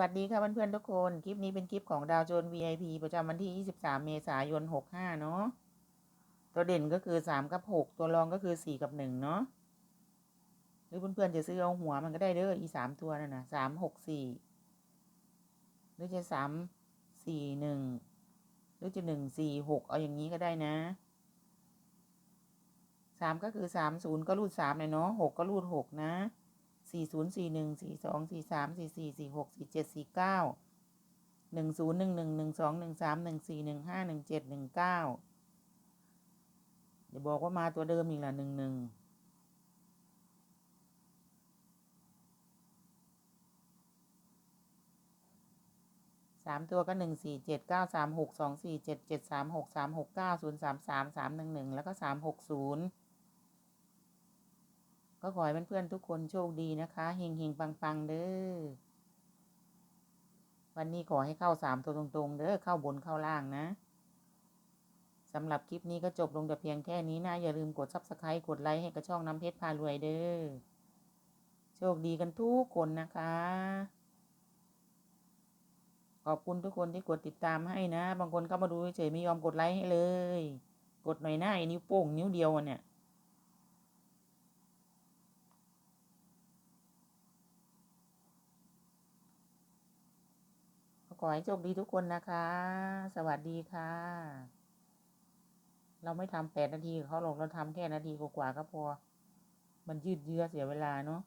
วัสดีค่ะเพื่อนๆทุกคน คลิปนี้เป็นคลิปของดาวโจน VIP ประจำวันที่ 23 เมษายน 65 เนาะตัวเด่นก็คือ 3 กับ 6 ตัวรองก็คือ 4 กับ 1 เนาะหรือเพื่อนๆจะซื้อเอาหัวมันก็ได้เด้ออี 3 ตัวนั่นนะ3 6 4 หรือจะ 3 4 1 หรือจะ 1 4 6 เอาอย่างนี้ก็ได้นะ 3 ก็คือ 3 0 ก็รูด 3 เลยเนาะ6 ก็รูด 6 นะ สี่ศูนย์สี่หนึ่งสี่สองสี่สามสี่สี่สี่หกสี่เจ็ดสี่เก้าหนึ่งศูนย์หนึ่งหนึ่งหนึ่งสองหนึ่งสามหนึ่งสี่หนึ่งห้าหนึ่งเจ็ดหนึ่งเก้าอย่าบอกว่ามาตัวเดิมอีกละหนึ่งหนึ่งสามตัวก็หนึ่งสี่เจ็ดเก้าสามหกสองสี่เจ็ดเจ็ดสามหกสามหกเก้าศูนย์สามสามสามหนึ่งหนึ่งแล้วก็สามหกศูนย์ ก็ขอให้เพื่อนๆทุกคนโชคดีนะคะเฮงเฮงปังปังเด้อวันนี้ขอให้เข้าสามตัวตรงๆเด้อเข้าบนเข้าล่างนะสำหรับคลิปนี้ก็จบลงแต่เพียงแค่นี้นะ อย่าลืมกด subscribe กดไลค์ให้กระช่องน้ำเพชรพารวยเด้อโชคดีกันทุกคนนะคะ ขอบคุณทุกคนที่กดติดตามให้นะ บางคนเข้ามาดูเฉยไม่ยอมกดไลค์ให้เลย กดหน่อยหน้าไอ้นิ้วโป้งนิ้วเดียวเนี่ย ขอให้โชคดีทุกคนนะคะ สวัสดีค่ะ เราไม่ทำแปดนาทีเขาหรอกเราทำแค่นาทีกว่าก็พอ มันยืดเยื้อเสียเวลาเนาะ